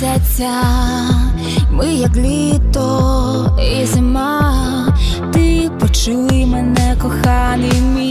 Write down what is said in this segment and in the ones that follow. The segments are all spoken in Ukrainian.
місяця, ми як літо і зима, ти почуй мене, коханий мій.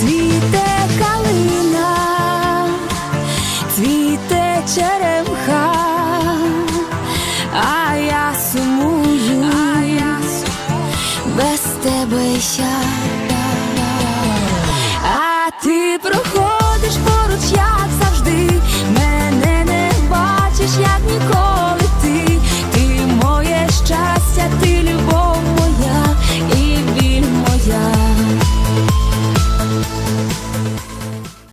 Цвіте калина, цвіте черемха, а я сумую, а я сумую. без тебе ща, а ти проходиш.